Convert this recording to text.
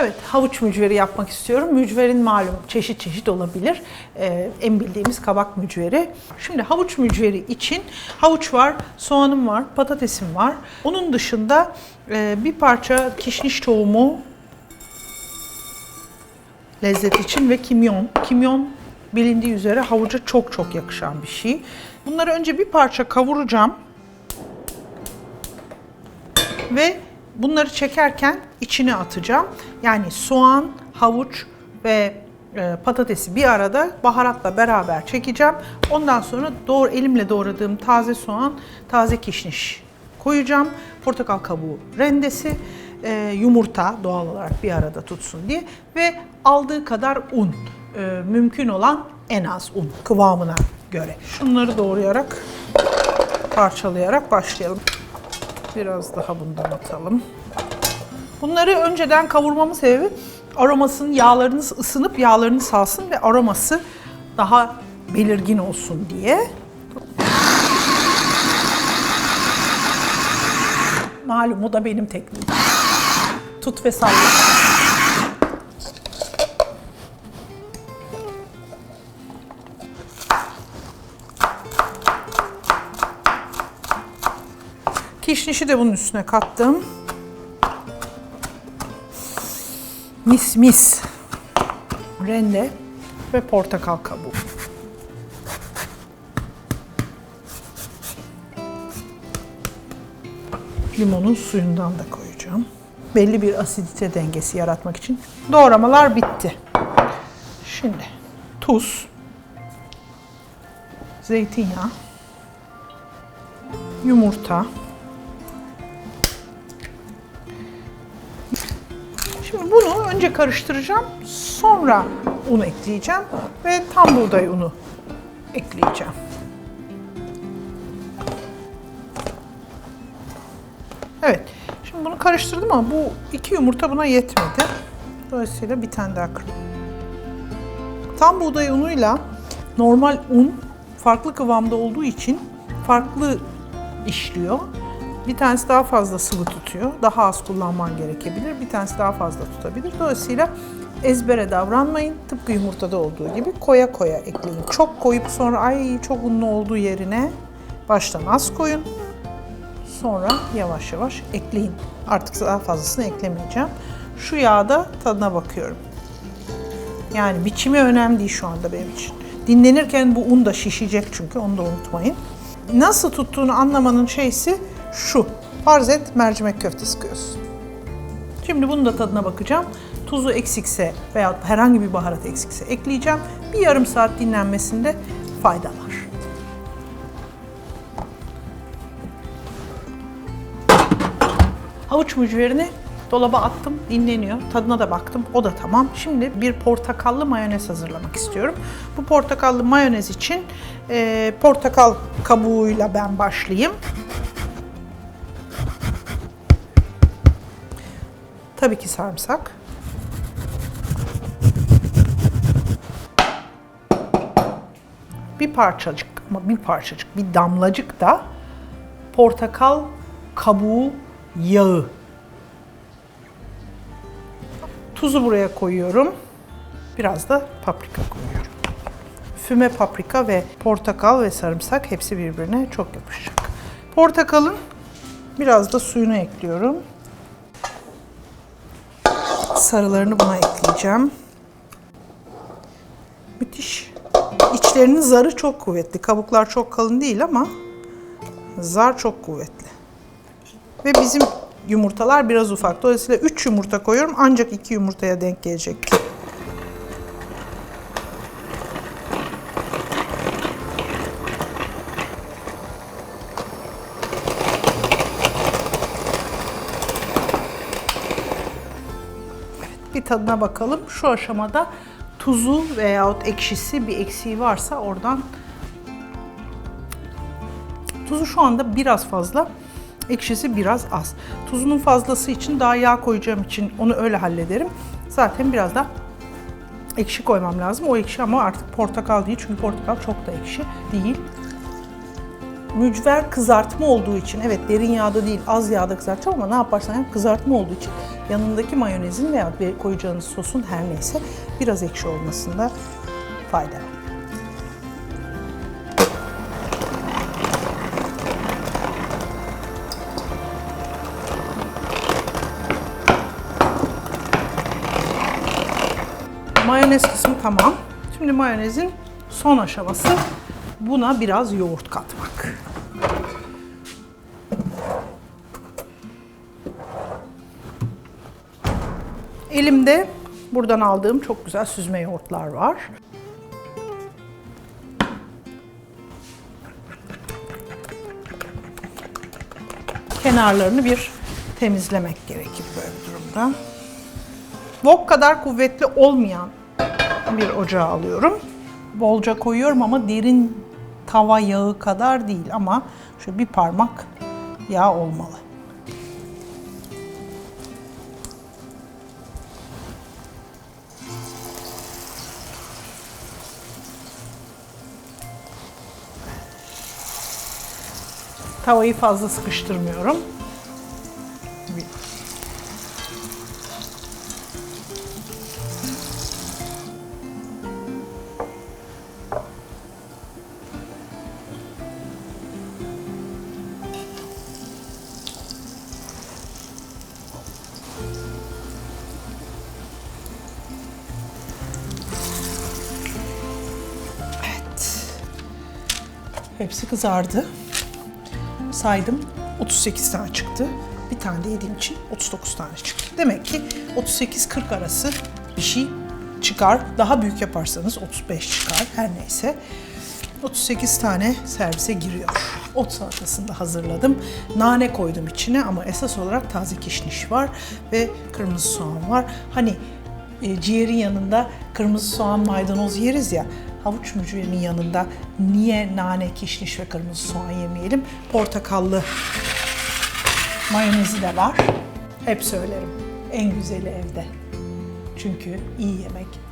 Evet, havuç mücveri yapmak istiyorum. Mücverin malum çeşit çeşit olabilir. Ee, en bildiğimiz kabak mücveri. Şimdi havuç mücveri için havuç var, soğanım var, patatesim var. Onun dışında e, bir parça kişniş tohumu lezzet için ve kimyon. Kimyon bilindiği üzere havuca çok çok yakışan bir şey. Bunları önce bir parça kavuracağım. Ve bunları çekerken içine atacağım. Yani soğan, havuç ve e, patatesi bir arada baharatla beraber çekeceğim. Ondan sonra doğru elimle doğradığım taze soğan, taze kişniş koyacağım. Portakal kabuğu rendesi, e, yumurta doğal olarak bir arada tutsun diye ve aldığı kadar un. E, mümkün olan en az un kıvamına göre. Şunları doğrayarak, parçalayarak başlayalım. Biraz daha bundan atalım. Bunları önceden kavurmamın sebebi aromasının yağlarınız ısınıp yağlarını salsın ve aroması daha belirgin olsun diye. Malum o da benim tekniğim. Tut ve salla. Kişnişi de bunun üstüne kattım. Mis mis. Rende ve portakal kabuğu. Limonun suyundan da koyacağım. Belli bir asidite dengesi yaratmak için. Doğramalar bitti. Şimdi tuz, zeytinyağı, yumurta, bunu önce karıştıracağım, sonra un ekleyeceğim ve tam buğday unu ekleyeceğim. Evet, şimdi bunu karıştırdım ama bu iki yumurta buna yetmedi. Dolayısıyla bir tane daha kırdım. Tam buğday unuyla normal un farklı kıvamda olduğu için farklı işliyor. Bir tanesi daha fazla sıvı tutuyor. Daha az kullanman gerekebilir. Bir tanesi daha fazla tutabilir. Dolayısıyla ezbere davranmayın. Tıpkı yumurtada olduğu gibi koya koya ekleyin. Çok koyup sonra ay çok unlu olduğu yerine baştan az koyun. Sonra yavaş yavaş ekleyin. Artık daha fazlasını eklemeyeceğim. Şu yağda tadına bakıyorum. Yani biçimi önemli değil şu anda benim için. Dinlenirken bu un da şişecek çünkü onu da unutmayın. Nasıl tuttuğunu anlamanın şeysi şu. Farz et mercimek köfte sıkıyorsun. Şimdi bunun da tadına bakacağım. Tuzu eksikse veya herhangi bir baharat eksikse ekleyeceğim. Bir yarım saat dinlenmesinde fayda var. Havuç mücverini dolaba attım, dinleniyor. Tadına da baktım, o da tamam. Şimdi bir portakallı mayonez hazırlamak istiyorum. Bu portakallı mayonez için e, portakal kabuğuyla ben başlayayım. Tabii ki sarımsak. Bir parçacık ama bir parçacık, bir damlacık da portakal kabuğu yağı. Tuzu buraya koyuyorum. Biraz da paprika koyuyorum. Füme paprika ve portakal ve sarımsak hepsi birbirine çok yapışacak. Portakalın biraz da suyunu ekliyorum. Sarılarını buna ekleyeceğim. Müthiş. İçlerinin zarı çok kuvvetli. Kabuklar çok kalın değil ama zar çok kuvvetli. Ve bizim yumurtalar biraz ufak. Dolayısıyla 3 yumurta koyuyorum ancak 2 yumurtaya denk gelecek. Bir tadına bakalım. Şu aşamada tuzu veyahut ekşisi bir eksiği varsa oradan tuzu şu anda biraz fazla, ekşisi biraz az. Tuzunun fazlası için daha yağ koyacağım için onu öyle hallederim. Zaten biraz da ekşi koymam lazım. O ekşi ama artık portakal değil çünkü portakal çok da ekşi değil. Mücver kızartma olduğu için, evet derin yağda değil az yağda kızartacağım ama ne yaparsan yap kızartma olduğu için yanındaki mayonezin veya koyacağınız sosun her neyse biraz ekşi olmasında fayda var. Mayonez kısmı tamam. Şimdi mayonezin son aşaması buna biraz yoğurt katmak. Elimde buradan aldığım çok güzel süzme yoğurtlar var. Kenarlarını bir temizlemek gerekir böyle bir durumda. Wok kadar kuvvetli olmayan bir ocağa alıyorum. Bolca koyuyorum ama derin tava yağı kadar değil ama şöyle bir parmak yağ olmalı. Tavayı fazla sıkıştırmıyorum. Hepsi kızardı. Saydım 38 tane çıktı. Bir tane de yediğim için 39 tane çıktı. Demek ki 38-40 arası bir şey çıkar. Daha büyük yaparsanız 35 çıkar. Her neyse. 38 tane servise giriyor. Ot salatasını da hazırladım. Nane koydum içine ama esas olarak taze kişniş var ve kırmızı soğan var. Hani e, ciğerin yanında kırmızı soğan maydanoz yeriz ya. Havuç mücverinin yanında niye nane, kişniş ve kırmızı soğan yemeyelim? Portakallı mayonezi de var. Hep söylerim. En güzeli evde. Çünkü iyi yemek